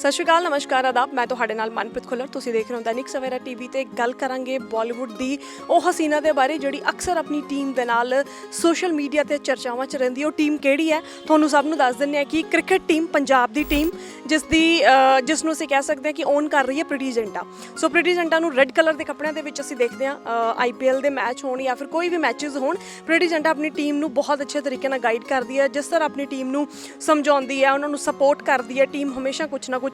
ਸਤਿ ਸ਼੍ਰੀ ਅਕਾਲ, ਨਮਸਕਾਰ, ਆਦਾਬ। ਮੈਂ ਤੁਹਾਡੇ ਨਾਲ ਮਨਪ੍ਰੀਤ ਖੁੱਲਰ। ਤੁਸੀਂ ਦੇਖ ਰਹੇ ਹੋ ਦੈਨਿਕ ਸਵੇਰਾ ਟੀਵੀ ਤੇ ਗੱਲ ਕਰਾਂਗੇ ਬਾਲੀਵੁੱਡ ਦੀ। ਉਹ ਹਸੀਨਾ ਦੇ ਬਾਰੇ ਜਿਹੜੀ ਅਕਸਰ ਆਪਣੀ ਟੀਮ ਦੇ ਨਾਲ ਸੋਸ਼ਲ ਮੀਡੀਆ ਤੇ ਚਰਚਾਵਾਂ 'ਚ ਰਹਿੰਦੀ ਹੈ, ਉਹ ਟੀਮ ਕਿਹੜੀ ਹੈ? ਤੁਹਾਨੂੰ ਸਭ ਨੂੰ ਦੱਸ ਦਿੰਦੇ ਹਾਂ ਕਿ ਕ੍ਰਿਕਟ ਟੀਮ ਪੰਜਾਬ ਦੀ ਟੀਮ, ਜਿਸ ਦੀ ਜਿਸ ਨੂੰ ਅਸੀਂ ਕਹਿ ਸਕਦੇ ਹਾਂ ਕਿ ਓਨ ਕਰ ਰਹੀ ਹੈ ਪ੍ਰੀਟੀ ਜੰਟਾ। ਸੋ ਪ੍ਰੀਟੀ ਜੰਟਾ ਨੂੰ ਰੈੱਡ ਕਲਰ ਦੇ ਕੱਪੜਿਆਂ ਦੇ ਵਿੱਚ ਅਸੀਂ ਦੇਖਦੇ ਹਾਂ ਆਈਪੀਐਲ ਦੇ ਮੈਚ ਹੋਣ ਜਾਂ ਫਿਰ ਕੋਈ ਵੀ ਮੈਚਸ ਹੋਣ। ਪ੍ਰੀਟੀ ਜੰਟਾ ਆਪਣੀ ਟੀਮ ਨੂੰ ਬਹੁਤ ਅੱਛੇ ਤਰੀਕੇ ਨਾਲ ਗਾਈਡ ਕਰਦੀ ਹੈ, ਜਿਸ ਤਰ੍ਹਾਂ ਆਪਣੀ ਟੀਮ ਨੂੰ ਸਮਝਾਉਂਦੀ ਹੈ, ਉਹਨਾਂ ਨੂੰ ਸਪੋਰਟ ਕਰਦੀ ਹੈ, ਟੀਮ ਹਮੇਸ਼ਾ ਕੁਝ ਨਾ ਕੁਝ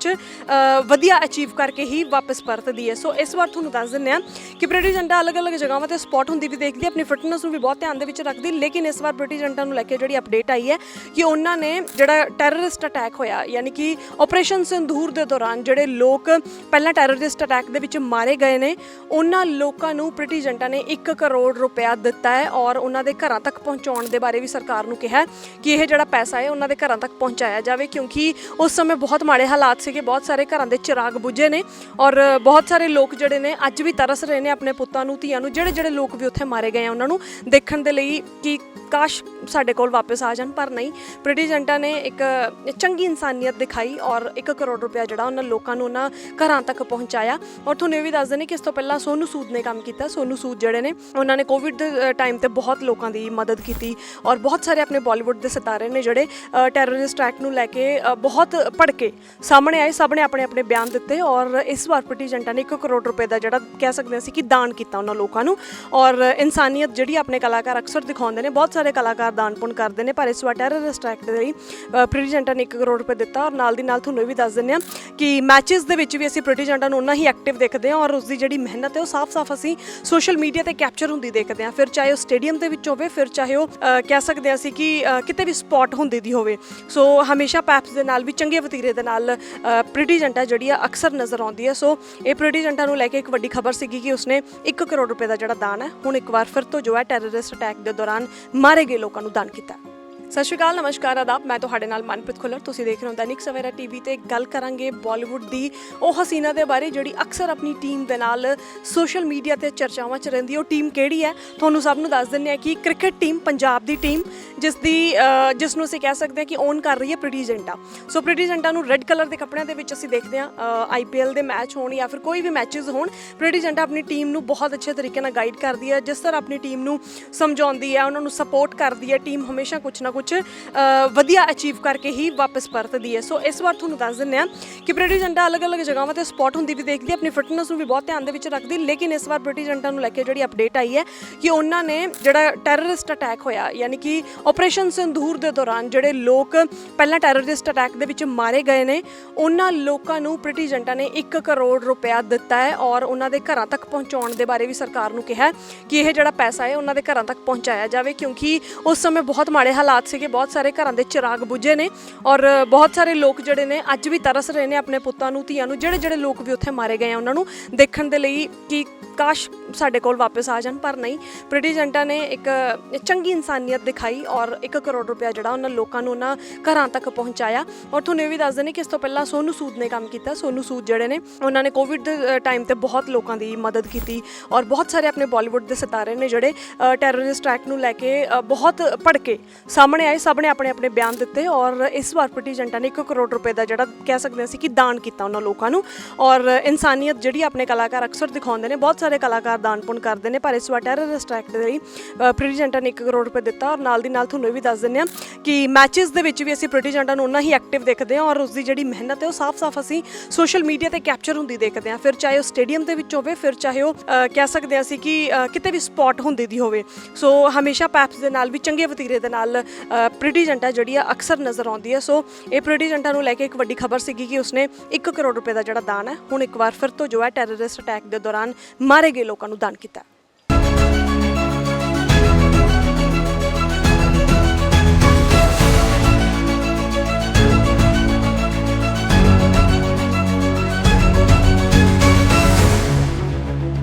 ਵਧੀਆ ਅਚੀਵ ਕਰਕੇ ਹੀ ਵਾਪਸ ਪਰਤਦੀ ਹੈ। ਸੋ ਇਸ ਵਾਰ ਤੁਹਾਨੂੰ ਦੱਸ ਦਿੰਦੇ ਹਾਂ ਕਿ ਪ੍ਰੀਟੀ ਜੰਟਾ ਅਲੱਗ-ਅਲੱਗ ਜਗ੍ਹਾਵਾਂ ਤੇ ਸਪੌਟ ਹੁੰਦੀ ਵੀ ਦੇਖਦੀ ਹੈ, ਆਪਣੀ ਫਿਟਨੈਸ ਨੂੰ ਵੀ ਬਹੁਤ ਧਿਆਨ ਦੇ ਵਿੱਚ ਰੱਖਦੀ, ਲੇਕਿਨ ਇਸ ਵਾਰ ਪ੍ਰੀਟੀ ਜੰਟਾ ਨੂੰ ਲੈ ਕੇ ਜਿਹੜੀ ਅਪਡੇਟ ਆਈ ਹੈ ਕਿ ਉਹਨਾਂ ਨੇ ਜਿਹੜਾ ਟੈਰਰਿਸਟ ਅਟੈਕ ਹੋਇਆ, ਯਾਨੀ ਕਿ ਆਪਰੇਸ਼ਨ ਸਿੰਧੂਰ ਦੇ ਦੌਰਾਨ ਜਿਹੜੇ ਲੋਕ ਪਹਿਲਾਂ ਟੈਰਰਿਸਟ ਅਟੈਕ ਦੇ ਵਿੱਚ ਮਾਰੇ ਗਏ ਨੇ, ਉਹਨਾਂ ਲੋਕਾਂ ਨੂੰ ਪ੍ਰੀਟੀ ਜੰਟਾ ਨੇ 1 ਕਰੋੜ ਰੁਪਇਆ ਦਿੱਤਾ ਹੈ ਔਰ ਉਹਨਾਂ ਦੇ ਘਰਾਂ ਤੱਕ ਪਹੁੰਚਾਉਣ ਦੇ ਬਾਰੇ ਵੀ ਸਰਕਾਰ ਨੂੰ ਕਿਹਾ ਕਿ ਇਹ ਜਿਹੜਾ ਪੈਸਾ ਹੈ, ਉਹਨਾਂ ਦੇ ਘਰਾਂ ਤੱਕ ਪਹੁੰਚਾਇਆ ਜਾਵੇ, ਕਿਉਂਕਿ ਉਸ ਸਮੇਂ ਬਹੁਤ ਮਾੜੇ ਹਾਲਾਤ ਸੀਗੇ, ਬਹੁਤ ਸਾਰੇ ਘਰਾਂ ਦੇ ਚਿਰਾਗ ਬੁੱਝੇ ਨੇ ਔਰ ਬਹੁਤ ਸਾਰੇ ਲੋਕ ਜਿਹੜੇ ਨੇ ਅੱਜ ਵੀ ਤਰਸ ਰਹੇ ਨੇ ਆਪਣੇ ਪੁੱਤਾਂ ਨੂੰ, ਧੀਆਂ ਨੂੰ, ਜਿਹੜੇ ਜਿਹੜੇ ਲੋਕ ਵੀ ਉੱਥੇ ਮਾਰੇ ਗਏ ਆ ਉਹਨਾਂ ਨੂੰ ਦੇਖਣ ਦੇ ਲਈ ਕਿ ਕਾਸ਼ ਸਾਡੇ ਕੋਲ ਵਾਪਸ ਆ ਜਾਣ, ਪਰ ਨਹੀਂ। ਪ੍ਰੀਟੀ ਜੰਟਾ ਨੇ ਇੱਕ ਚੰਗੀ ਇਨਸਾਨੀਅਤ ਦਿਖਾਈ ਔਰ 1 ਕਰੋੜ ਰੁਪਇਆ ਜਿਹੜਾ ਉਹਨਾਂ ਲੋਕਾਂ ਨੂੰ ਉਹਨਾਂ ਘਰਾਂ ਤੱਕ ਪਹੁੰਚਾਇਆ। ਔਰ ਤੁਹਾਨੂੰ ਇਹ ਵੀ ਦੱਸ ਦਿੰਦੇ ਕਿ ਇਸ ਤੋਂ ਪਹਿਲਾਂ ਸੋਨੂ ਸੂਦ ਨੇ ਕੰਮ ਕੀਤਾ, ਸੋਨੂ ਸੂਦ ਜਿਹੜੇ ਨੇ, ਉਹਨਾਂ ਨੇ ਕੋਵਿਡ ਦੇ ਟਾਈਮ ਤੇ ਬਹੁਤ ਲੋਕਾਂ ਦੀ ਮਦਦ ਕੀਤੀ ਔਰ ਬਹੁਤ ਸਾਰੇ ਆਪਣੇ ਬਾਲੀਵੁੱਡ ਦੇ ਸਿਤਾਰੇ ਨੇ ਜਿਹੜੇ ਟੈਰਰਿਸਟ ਐਕਟ ਨੂੰ ਲੈ ਕੇ ਬਹੁਤ ਭੜਕੇ ਸਾਹਮਣੇ ਆਏ ਸਭ ਨੇ ਆਪਣੇ ਆਪਣੇ ਬਿਆਨ ਦਿੱਤੇ ਔਰ ਇਸ ਵਾਰ ਪ੍ਰੀਟੀ ਜੰਟਾ ਨੇ 1 ਕਰੋੜ ਰੁਪਏ ਦਾ ਜਿਹੜਾ ਕਹਿ ਸਕਦੇ ਅਸੀਂ ਕਿ ਦਾਨ ਕੀਤਾ ਉਹਨਾਂ ਲੋਕਾਂ ਨੂੰ। ਔਰ ਇਨਸਾਨੀਅਤ ਜਿਹੜੀ ਆਪਣੇ ਕਲਾਕਾਰ ਅਕਸਰ ਦਿਖਾਉਂਦੇ ਨੇ ਬਹੁਤ ਸਾਰੇ ਕਲਾਕਾਰ ਦਾਨ ਪੁੰਨ ਕਰਦੇ ਨੇ ਪਰ ਇਸ ਵਾਰ ਟੈਰਰਿਸਟ ਐਕਟ ਦੇ ਲਈ ਅ, ਪ੍ਰੀਟੀ ਨੇ 1 ਕਰੋੜ ਰੁਪਏ ਦਿੱਤਾ ਔਰ ਨਾਲ ਦੀ ਨਾਲ ਤੁਹਾਨੂੰ ਇਹ ਵੀ ਦੱਸ ਦਿੰਦੇ ਹਾਂ ਕਿ ਮੈਚਸ ਦੇ ਵਿੱਚ ਵੀ ਅਸੀਂ ਪ੍ਰੀਟੀ ਜੰਟਾ ਨੂੰ ਉਨਾ ਹੀ ਐਕਟਿਵ ਦੇਖਦੇ ਹਾਂ ਔਰ ਉਸ ਦੀ ਜਿਹੜੀ ਮਿਹਨਤ ਹੈ ਉਹ ਸਾਫ਼-ਸਾਫ਼ ਅਸੀਂ ਸੋਸ਼ਲ ਮੀਡੀਆ ਤੇ ਕੈਪਚਰ ਹੁੰਦੀ ਦੇਖਦੇ ਹਾਂ। ਫਿਰ ਚਾਹੇ ਉਹ ਸਟੇਡੀਅਮ ਦੇ ਵਿੱਚ ਹੋਵੇ ਫਿਰ ਚਾਹੇ ਉਹ ਕਹਿ ਸਕਦੇ ਹਾਂ ਅਸੀਂ ਕਿ ਕਿਤੇ ਵੀ ਸਪੌਟ ਹੁੰਦੀ ਦੀ ਹੋਵੇ। ਸੋ ਹਮੇਸ਼ਾ ਪੈਪਸ ਦੇ ਨਾਲ ਵੀ ਚੰਗੇ ਵਤੀਰੇ ਦੇ ਨਾਲ ਪ੍ਰੀਟੀ ਜੰਟਾ ਜਿਹੜੀ ਆ ਅਕਸਰ ਨਜ਼ਰ ਆਉਂਦੀ ਹੈ ਸੋ ਇਹ ਪ੍ਰੀਟੀ ਜੰਟਾ ਨੂੰ ਲੈ ਕੇ ਇੱਕ ਵੱਡੀ ਖਬਰ ਸੀਗੀ ਕਿ ਉਸਨੇ 1 ਕਰੋੜ ਰੁਪਏ ਦਾ ਜਿਹੜਾ ਦਾਨ ਹੈ, ਹੁਣ ਇੱਕ ਵਾਰ ਫਿਰ ਤੋਂ ਜੋ ਹੈ ਟੈਰਰਿਸਟ ਅਟੈਕ ਦੇ ਦੌਰਾਨ ਮਾਰੇ ਗਏ ਲੋਕਾਂ ਨੂੰ ਦਾਨ ਕੀਤਾ। ਸਤਿ ਸ਼੍ਰੀ ਅਕਾਲ, ਨਮਸਕਾਰ, ਆਦਾਬ। ਮੈਂ ਤੁਹਾਡੇ ਨਾਲ ਮਨਪ੍ਰੀਤ ਖੁੱਲਰ। ਤੁਸੀਂ ਦੇਖ ਰਹੇ ਹੋ ਦੈਨਿਕ ਸਵੇਰਾ ਟੀਵੀ ਤੇ ਗੱਲ ਕਰਾਂਗੇ ਬਾਲੀਵੁੱਡ ਦੀ ਉਹ ਹਸੀਨਾ ਦੇ ਬਾਰੇ ਜਿਹੜੀ ਅਕਸਰ ਆਪਣੀ ਟੀਮ ਦੇ ਨਾਲ ਸੋਸ਼ਲ ਮੀਡੀਆ ਤੇ ਚਰਚਾਵਾਂ 'ਚ ਰਹਿੰਦੀ ਹੈ। ਉਹ ਟੀਮ ਕਿਹੜੀ ਹੈ? ਤੁਹਾਨੂੰ ਸਭ ਨੂੰ ਦੱਸ ਦਿੰਦੇ ਹਾਂ ਕਿ ਕ੍ਰਿਕਟ ਟੀਮ ਪੰਜਾਬ ਦੀ ਟੀਮ, ਜਿਸ ਦੀ ਜਿਸ ਨੂੰ ਅਸੀਂ ਕਹਿ ਸਕਦੇ ਹਾਂ ਕਿ ਓਨ ਕਰ ਰਹੀ ਹੈ ਪ੍ਰੀਟੀ ਸੋ ਪ੍ਰੀਟੀ ਨੂੰ ਰੈੱਡ ਕਲਰ ਦੇ ਕੱਪੜਿਆਂ ਦੇ ਵਿੱਚ ਅਸੀਂ ਦੇਖਦੇ ਹਾਂ ਆਈਪੀਐਲ ਦੇ ਮੈਚ ਹੋਣ ਜਾਂ ਫਿਰ ਕੋਈ ਵੀ ਮੈਚਸ ਹੋਣ। ਪ੍ਰੀਟੀ ਆਪਣੀ ਟੀਮ ਨੂੰ ਬਹੁਤ ਅੱਛੇ ਤਰੀਕੇ ਨਾਲ ਗਾਈਡ ਕਰਦੀ ਹੈ, ਜਿਸ ਤਰ੍ਹਾਂ ਆਪਣੀ ਟੀਮ ਨੂੰ ਸਮਝਾਉਂਦੀ ਹੈ, ਉਹਨਾਂ ਨੂੰ ਸਪੋਰਟ ਕਰਦੀ ਹੈ ਟੀਮ ਹਮੇਸ਼ਾ ਕੁਝ ਨਾ ਕੁਝ ਵਧੀਆ ਅਚੀਵ ਕਰਕੇ ਹੀ ਵਾਪਸ ਪਰਤਦੀ ਹੈ। ਸੋ ਇਸ ਵਾਰ ਤੁਹਾਨੂੰ ਦੱਸ ਦਿੰਦੇ ਹਾਂ ਕਿ ਪ੍ਰੀਟੀ ਜੰਟਾ ਅਲੱਗ-ਅਲੱਗ ਜਗ੍ਹਾਵਾਂ ਤੇ ਸਪੌਟ ਹੁੰਦੀ ਵੀ ਦੇਖਦੀ ਹੈ। ਆਪਣੀ ਫਿਟਨੈਸ ਨੂੰ ਵੀ ਬਹੁਤ ਧਿਆਨ ਦੇ ਵਿੱਚ ਰੱਖਦੀ, ਲੇਕਿਨ ਇਸ ਵਾਰ ਪ੍ਰੀਟੀ ਜੰਟਾ ਨੂੰ ਲੈ ਕੇ ਜਿਹੜੀ ਅਪਡੇਟ ਆਈ ਹੈ ਕਿ ਉਹਨਾਂ ਨੇ ਜਿਹੜਾ ਟੈਰਰਿਸਟ ਅਟੈਕ ਹੋਇਆ, ਯਾਨੀ ਕਿ ਆਪਰੇਸ਼ਨ ਸੰਧੂਰ ਦੇ ਦੌਰਾਨ ਜਿਹੜੇ ਲੋਕ ਪਹਿਲਾਂ ਟੈਰਰਿਸਟ ਅਟੈਕ ਦੇ ਵਿੱਚ ਮਾਰੇ ਗਏ ਨੇ, ਉਹਨਾਂ ਲੋਕਾਂ ਨੂੰ ਪ੍ਰੀਟੀ ਜੰਟਾ ਨੇ 1 ਕਰੋੜ ਰੁਪਇਆ ਦਿੱਤਾ ਹੈ ਔਰ ਉਹਨਾਂ ਦੇ ਘਰਾਂ ਤੱਕ ਪਹੁੰਚਾਉਣ ਦੇ ਬਾਰੇ ਵੀ ਸਰਕਾਰ ਨੂੰ ਕਿਹਾ ਕਿ ਇਹ ਜਿਹੜਾ ਪੈਸਾ ਹੈ, ਉਹਨਾਂ ਦੇ ਘਰਾਂ ਤੱਕ ਪਹੁੰਚਾਇਆ ਜਾਵੇ, ਕਿਉਂਕਿ ਉਸ ਸਮੇਂ ਬਹੁਤ ਮਾੜੇ ਹਾਲਾਤ ਸੀਗੇ, ਬਹੁਤ ਸਾਰੇ ਘਰਾਂ ਦੇ ਚਿਰਾਗ ਬੁਝੇ ਨੇ ਔਰ ਬਹੁਤ ਸਾਰੇ ਲੋਕ ਜਿਹੜੇ ਨੇ ਅੱਜ ਵੀ ਤਰਸ ਰਹੇ ਨੇ ਆਪਣੇ ਪੁੱਤਾਂ ਨੂੰ, ਧੀਆਂ ਨੂੰ, ਜਿਹੜੇ ਜਿਹੜੇ ਲੋਕ ਵੀ ਉੱਥੇ ਮਾਰੇ ਗਏ ਆ ਉਹਨਾਂ ਨੂੰ ਦੇਖਣ ਦੇ ਲਈ ਕਿ ਕਾਸ਼ ਸਾਡੇ ਕੋਲ ਵਾਪਸ ਆ ਜਾਣ, ਪਰ ਨਹੀਂ। ਪ੍ਰੀਟੀ ਜੰਟਾ ਨੇ ਇੱਕ ਚੰਗੀ ਇਨਸਾਨੀਅਤ ਦਿਖਾਈ ਔਰ 1 ਕਰੋੜ ਰੁਪਇਆ ਜਿਹੜਾ ਉਹਨਾਂ ਲੋਕਾਂ ਨੂੰ ਉਹਨਾਂ ਘਰਾਂ ਤੱਕ ਪਹੁੰਚਾਇਆ। ਔਰ ਤੁਹਾਨੂੰ ਇਹ ਵੀ ਦੱਸ ਦਿੰਦੇ ਕਿ ਇਸ ਤੋਂ ਪਹਿਲਾਂ ਸੋਨੂ ਸੂਦ ਨੇ ਕੰਮ ਕੀਤਾ। ਸੋਨੂ ਸੂਦ ਜਿਹੜੇ ਨੇ, ਉਹਨਾਂ ਨੇ ਕੋਵਿਡ ਦੇ ਟਾਈਮ ਤੇ ਬਹੁਤ ਲੋਕਾਂ ਦੀ ਮਦਦ ਕੀਤੀ ਔਰ ਬਹੁਤ ਸਾਰੇ ਆਪਣੇ ਬਾਲੀਵੁੱਡ ਦੇ ਸਿਤਾਰੇ ਨੇ ਜਿਹੜੇ ਟੈਰਰਿਸਟ ਐਕਟ ਨੂੰ ਲੈ ਕੇ ਬਹੁਤ ਭੜਕੇ, ਸਾਹਮਣੇ ਆਏ ਸਭ ਨੇ ਆਪਣੇ ਆਪਣੇ ਬਿਆਨ ਦਿੱਤੇ ਔਰ ਇਸ ਵਾਰ ਪ੍ਰੀਟੀ ਜੰਟਾ ਨੇ 1 ਕਰੋੜ ਰੁਪਏ ਦਾ ਜਿਹੜਾ ਕਹਿ ਸਕਦੇ ਅਸੀਂ ਕਿ ਦਾਨ ਕੀਤਾ ਉਹਨਾਂ ਲੋਕਾਂ ਨੂੰ। ਔਰ ਇਨਸਾਨੀਅਤ ਜਿਹੜੀ ਆਪਣੇ ਕਲਾਕਾਰ ਅਕਸਰ ਦਿਖਾਉਂਦੇ ਨੇ ਬਹੁਤ ਸਾਰੇ ਕਲਾਕਾਰ ਦਾਨ ਪੁੰਨ ਕਰਦੇ ਨੇ ਪਰ ਇਸ ਵਾਰ ਟੈਰਰਿਸਟ ਐਕਟ ਦੇ ਲਈ ਅ, ਜੰਟਾ ਨੇ 1 ਕਰੋੜ ਰੁਪਏ ਦਿੱਤਾ ਔਰ ਨਾਲ ਦੀ ਨਾਲ ਤੁਹਾਨੂੰ ਇਹ ਵੀ ਦੱਸ ਦਿੰਦੇ ਹਾਂ ਕਿ ਮੈਚਸ ਦੇ ਵਿੱਚ ਵੀ ਅਸੀਂ ਪ੍ਰੀਟੀ ਜੰਟਾ ਨੂੰ ਉਨਾ ਹੀ ਐਕਟਿਵ ਦੇਖਦੇ ਹਾਂ ਔਰ ਉਸ ਦੀ ਜਿਹੜੀ ਮਿਹਨਤ ਹੈ ਉਹ ਸਾਫ਼-ਸਾਫ਼ ਅਸੀਂ ਸੋਸ਼ਲ ਮੀਡੀਆ ਤੇ ਕੈਪਚਰ ਹੁੰਦੀ ਦੇਖਦੇ ਹਾਂ। ਫਿਰ ਚਾਹੇ ਉਹ ਸਟੇਡੀਅਮ ਦੇ ਵਿੱਚ ਹੋਵੇ ਫਿਰ ਚਾਹੇ ਉਹ ਕਹਿ ਸਕਦੇ ਹਾਂ ਅਸੀਂ ਕਿ ਕਿਤੇ ਵੀ ਸਪੌਟ ਹੁੰਦੀ ਦੀ ਹੋਵੇ। ਸੋ ਹਮੇਸ਼ਾ ਪੈਪਸ ਦੇ ਨਾਲ ਵੀ ਚੰਗੇ ਵਤੀਰੇ ਦੇ ਨਾਲ ਪ੍ਰੀਟੀ ਜੰਟਾ ਜਿਹੜੀ ਆ ਅਕਸਰ ਨਜ਼ਰ ਆਉਂਦੀ ਹੈ ਸੋ ਇਹ ਪ੍ਰੀਟੀ ਜੰਟਾ ਨੂੰ ਲੈ ਕੇ ਇੱਕ ਵੱਡੀ ਖਬਰ ਸੀਗੀ ਕਿ ਉਸਨੇ 1 ਕਰੋੜ ਰੁਪਏ ਦਾ ਜਿਹੜਾ ਦਾਨ ਹੈ, ਹੁਣ ਇੱਕ ਵਾਰ ਫਿਰ ਤੋਂ ਜੋ ਹੈ ਟੈਰਰਿਸਟ ਅਟੈਕ ਦੇ ਦੌਰਾਨ ਮਾਰੇ ਗਏ ਲੋਕਾਂ ਨੂੰ ਦਾਨ ਕੀਤਾ।